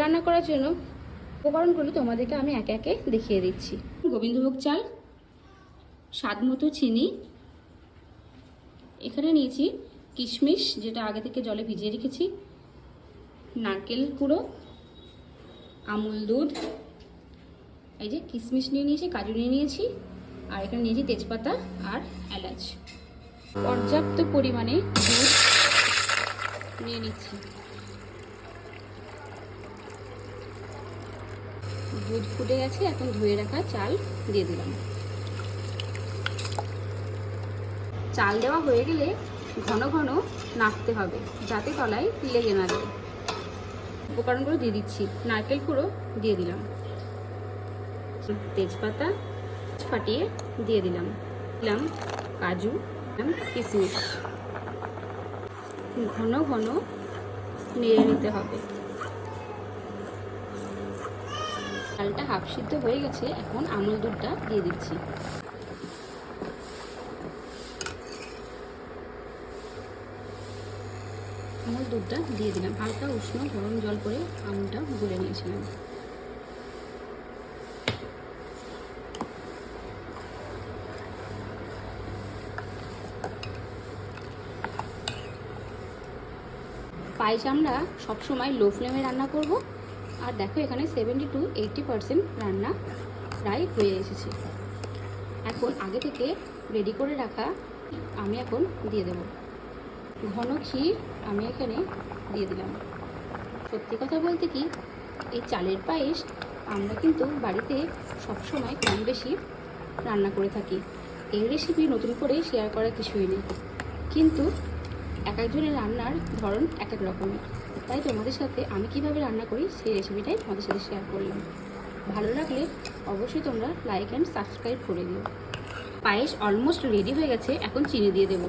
রান্না করার জন্য উপকরণগুলো তোমাদেরকে আমি একে একে দেখিয়ে দিচ্ছি। গোবিন্দভোগ চাল স্বাদ মতো চিনি। এখানে নিয়েছি কিশমিশ, যেটা আগে থেকে জলে ভিজিয়ে রেখেছি। নারকেল কুড়ো, আমুল দুধ। এই যে কিশমিশ নিয়ে নিয়েছি, কাজু নিয়ে নিয়েছি। আর এখানে নিয়েছি তেজপাতা আর এলাচ। পর্যাপ্ত পরিমাণে দুধ নিয়ে নিচ্ছি। দুধ ফুটে গেছে, এখন ধুয়ে রাখা চাল দিয়ে দিলাম। চাল দেওয়া হয়ে গেলে ঘন ঘন নাড়তে হবে, যাতে তলায় লেগে না যায়। উপকরণগুলো দিয়ে দিচ্ছি, নারকেল কুড়ো দিয়ে দিলাম। তেজপাতা ফাটিয়ে দিয়ে দিলাম। দিলাম কাজু কিশমিশ। ঘন ঘন নেড়ে নিতে হবে। চালটা হাফ সিদ্ধ হয়ে গেছে, এখন আমুল দুধটা দিয়ে দিচ্ছি। আমুল দুধটা দিয়ে দিলাম। হালকা উষ্ণ গরম জল করে আমুলটা গুলে নিয়েছিলাম। পায়েস আমরা সবসময় লো ফ্লেমে রান্না করব। আর দেখো এখানে সেভেন্টি টু এইটটি পারসেন্ট রান্না প্রায় হয়ে এসেছে। এখন আগে থেকে রেডি করে রাখা আমি এখন দিয়ে দেব। ঘন ক্ষীর আমি এখানে দিয়ে দিলাম। সত্যি কথা বলতে কি, এই চালের পায়েস আমরা কিন্তু বাড়িতে সবসময় কম বেশি রান্না করে থাকি। এই রেসিপি নতুন করে শেয়ার করা কিছুই নেই। কিন্তু এক একজনের রান্নার ধরন এক এক রকমের। তাই তোমাদের সাথে আমি কীভাবে রান্না করি সেই রেসিপিটাই তোমাদের সাথে শেয়ার করলাম। ভালো লাগলে অবশ্যই তোমরা লাইক অ্যান্ড সাবস্ক্রাইব করে দিও। পায়েস অলমোস্ট রেডি হয়ে গেছে, এখন চিনি দিয়ে দেবো।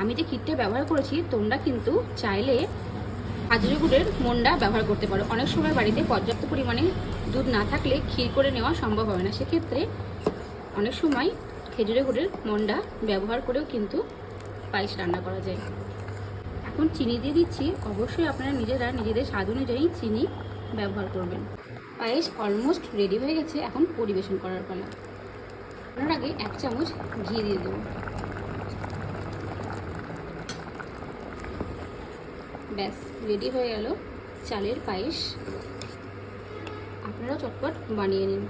আমি যে কিটটা ব্যবহার করেছি, তোমরা কিন্তু চাইলে হাজরে গুড়ের মন্ডা ব্যবহার করতে পারো। অনেক সময় বাড়িতে পর্যাপ্ত পরিমাণে দুধ না থাকলে ক্ষীর করে নেওয়া সম্ভব হয় না। সেক্ষেত্রে অনেক সময় খেজুরে গুড়ের মন্ডা ব্যবহার করেও কিন্তু পায়েস রান্না করা যায়। এখন চিনি দিয়ে দিচ্ছি। অবশ্যই আপনারা নিজেরা নিজেদের স্বাদ অনুযায়ী চিনি ব্যবহার করবেন। পায়েস অলমোস্ট রেডি হয়ে গেছে এখন পরিবেশন করার পালা। আপনার আগে এক চামচ ঘি দিয়ে দেবো। ব্যাস রেডি হয়ে গেল চালের পায়েস। আপনারা চটপট বানিয়ে নিন।